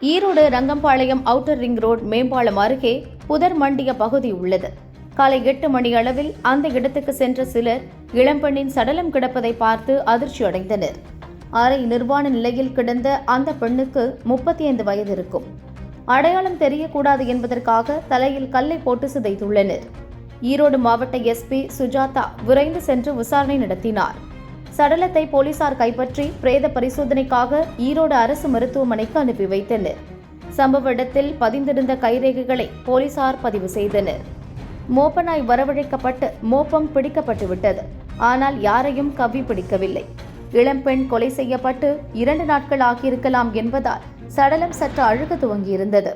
Erode Rangampalayam outer ring road மேம்பாலம் அருகே புதர் மண்டிய பகுதி உள்ளது. காலை எட்டு மணி அளவில் அந்த இடத்துக்கு சென்ற சிலர் இளம்பெண்ணின் சடலம் கிடப்பதை பார்த்து அதிர்ச்சி அடைந்தனர். அரை நிர்வாண நிலையில் கிடந்த அந்த பெண்ணுக்கு முப்பத்தி ஐந்து வயது இருக்கும். அடையாளம் தெரியக்கூடாது என்பதற்காக தலையில் கல்லை போட்டு சிதைத்துள்ளனர். ஈரோடு மாவட்ட எஸ்பி சுஜாதா விரைந்து சென்று விசாரணை நடத்தினார். சடலத்தை போலீசார் கைப்பற்றி பிரேத பரிசோதனைக்காக ஈரோடு அரசு மருத்துவமனைக்கு அனுப்பி வைத்தனர். சம்பவ இடத்தில் பதிந்திருந்த கைரேகைகளை போலீசார் பதிவு செய்தனர். மோப்பனாய் வரவழைக்கப்பட்டு மோப்பம் பிடிக்கப்பட்டுவிட்டது ஆனால் யாரையும் கவ்வி பிடிக்கவில்லை. இளம்பெண் கொலை செய்யப்பட்டு இரண்டு நாட்கள் ஆகியிருக்கலாம் என்பதால் சடலம் சற்று அழுக துவங்கியிருந்தது.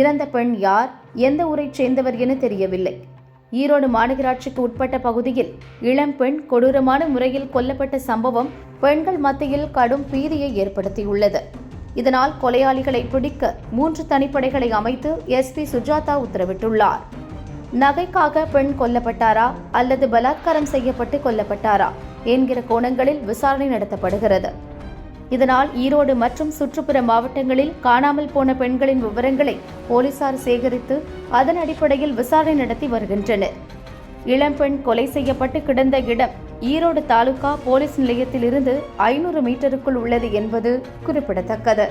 இறந்த பெண் யார் எந்த ஊரைச் சேர்ந்தவர் என தெரியவில்லை. ஈரோடு மாநகராட்சிக்கு உட்பட்ட பகுதியில் இளம்பெண் கொடூரமான முறையில் கொல்லப்பட்ட சம்பவம் பெண்கள் மத்தியில் கடும் பீதியை ஏற்படுத்தியுள்ளது. இதனால் கொலையாளிகளை பிடிக்க மூன்று தனிப்படைகளை அமைத்து எஸ்பி சுஜாதா உத்தரவிட்டுள்ளார். நகைக்காக பெண் கொல்லப்பட்டாரா அல்லது பலாத்காரம் செய்யப்பட்டு கொல்லப்பட்டாரா என்கிற கோணங்களில் விசாரணை நடத்தப்படுகிறது. இதனால் ஈரோடு மற்றும் சுற்றுப்புற மாவட்டங்களில் காணாமல் போன பெண்களின் விவரங்களை போலீசார் சேகரித்து அதன் அடிப்படையில் விசாரணை நடத்தி வருகின்றனர். இளம்பெண் கொலை செய்யப்பட்டு கிடந்த இடம் ஈரோடு தாலுகா போலீஸ் நிலையத்திலிருந்து ஐநூறு மீட்டருக்குள் உள்ளது என்பது குறிப்பிடத்தக்கது.